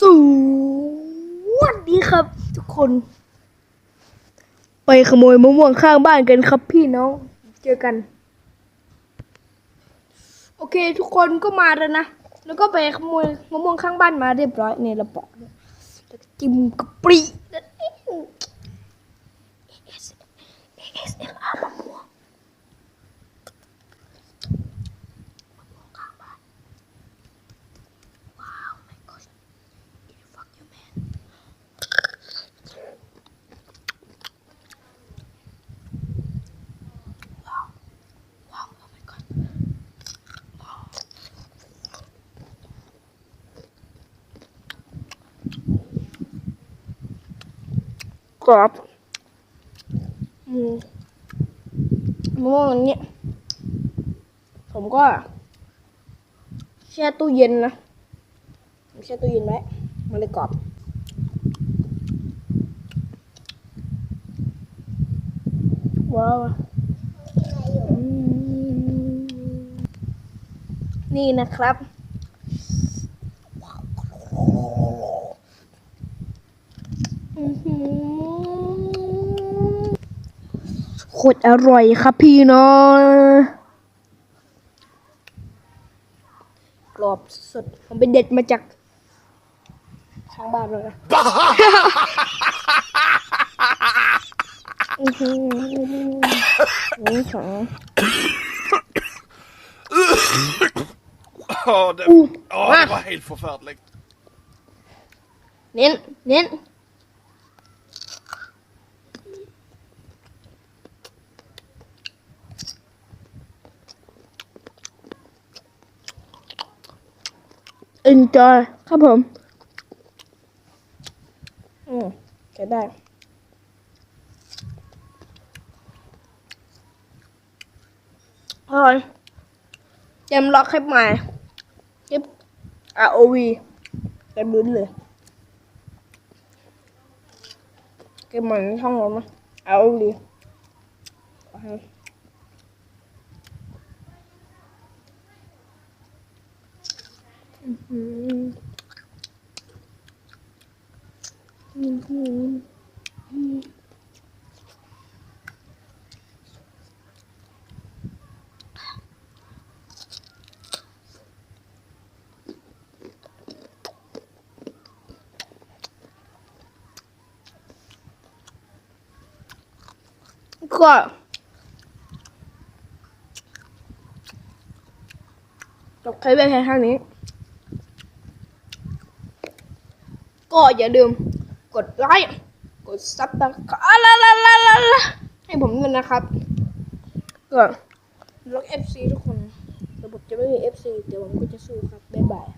สวัสดีครับ ทุกคน ไปขโมยมะม่วงข้างบ้านกันครับพี่น้อง เจอกัน โอเค ทุกคนก็มาแล้วนะ แล้วก็ไปขโมยมะม่วงข้างบ้านมาเรียบร้อยในระปอกแล้วก็จิ้มกะปรีนั่นเอง ASMR มะม่วงมะม่วงข้างบ้าน ว้าว my god fuck you man ว้าว ว้าว oh my god กรอบอืมมะม่วงอันนี้ ผมก็แช่ตู้เย็นนะผมแช่ตู้เย็นไว้ มันเลยกรอบ ว้าวอืมนี่นะครับ อื้อหือโคตรอร่อยครับพี่น้องกรอบสุดผมไปเด็ดมาจากข้างบ้านเลยนะอื้อหืออื้อหือ Ja, det, Oh, ja, va? det var helt förfärligt. เน้น เน้น enjoy ครับผม อืมใช้ได้อร่อยเตรียมล็อกให้ใหม่คลิป ROV เต็มลุ้นเลย เกมใหม่ในช่องเราไหม ROV โอเคอื้อหืออื้อหือ ก็จบคลิปไปแค่เท่านี้ ก็อย่าลืมกดไลค์กดซับสไครต์ละละละละละให้ผมด้วยนะครับก็ล็อกเอฟซีทุกคน ระบบจะไม่มี FC เดี๋ยวผมก็จะสู้ครับ บ๊ายบาย